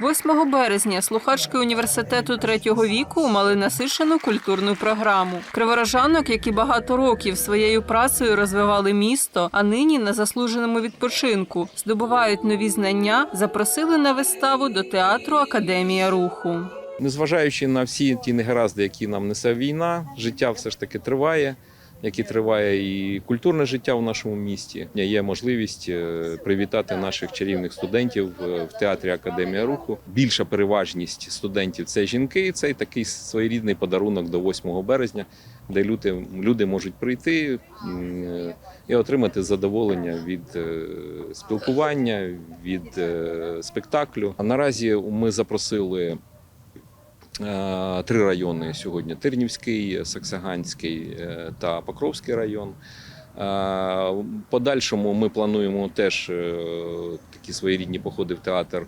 8 березня слухачки університету третього віку мали насичену культурну програму. Криворожанок, які багато років своєю працею розвивали місто, а нині на заслуженому відпочинку здобувають нові знання, запросили на виставу до театру Академія руху. Незважаючи на всі ті негаразди, які нам несе війна, життя все ж таки триває, як триває і культурне життя в нашому місті. Є можливість е, привітати наших чарівних студентів е, в театрі Академія руху. Більша переважність студентів це жінки. і Це такий своєрідний подарунок до 8 березня, де люди, люди можуть прийти е, і отримати задоволення від спілкування, від спектаклю. А наразі ми запросили. Е, Три райони сьогодні: Тирнівський, Саксаганський е, та Покровський район. Е, подальшому ми плануємо теж такі своєрідні походи в театр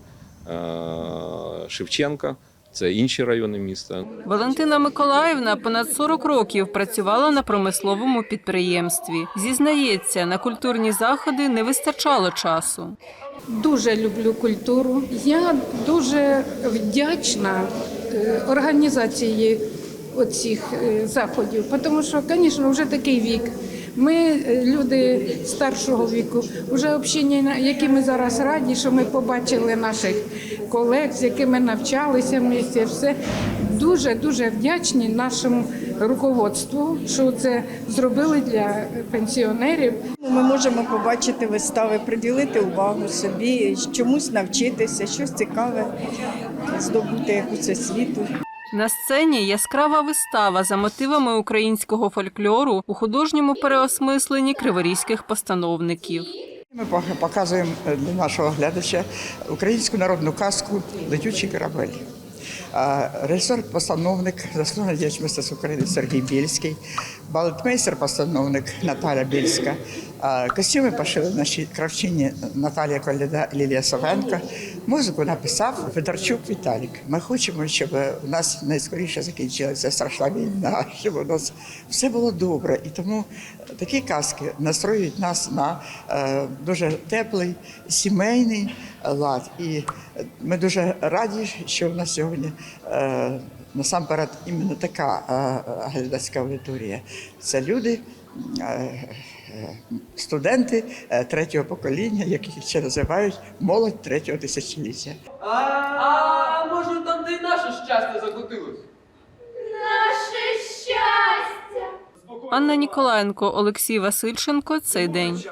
Шевченка. Це інші райони міста. Валентина Миколаївна понад 40 років працювала на промисловому підприємстві. Зізнається, на культурні заходи не вистачало часу. Дуже люблю культуру. Я дуже вдячна організації оцих е, заходів, тому що, звісно, вже такий вік. Ми, е, люди старшого віку, вже общення, які ми зараз раді, що ми побачили наших колег, з якими навчалися місці, все дуже дуже вдячні нашому руководству, що це зробили для пенсіонерів. Ми можемо побачити вистави, приділити увагу собі, чомусь навчитися, щось цікаве, здобути якусь освіту. На сцені яскрава вистава за мотивами українського фольклору у художньому переосмисленні криворізьких постановників. Ми показуємо е, для нашого глядача українську народну казку Летючий корабель. Режисер-постановник, заслужений діяч мистецтв України Сергій Більський, балетмейстер-постановник Наталя Більська. Костюми пошили наші кравчині Наталія Коляда Лілія Савенко. Музику написав Федорчук Віталік. Ми хочемо, щоб у нас найскоріше закінчилася страшна війна, щоб у нас все було добре. І тому такі казки настроюють нас на е, дуже теплий сімейний лад. І ми дуже раді, що в нас сьогодні е, насамперед іменно така е, глядацька аудиторія. Це люди. е, е, Студенти е, третього покоління, яких ще називають молодь третього тисячоліття. А може там де й наше щастя закотилось? Наше щастя! Анна Ніколаєнко, Олексій Васильченко. Цей день.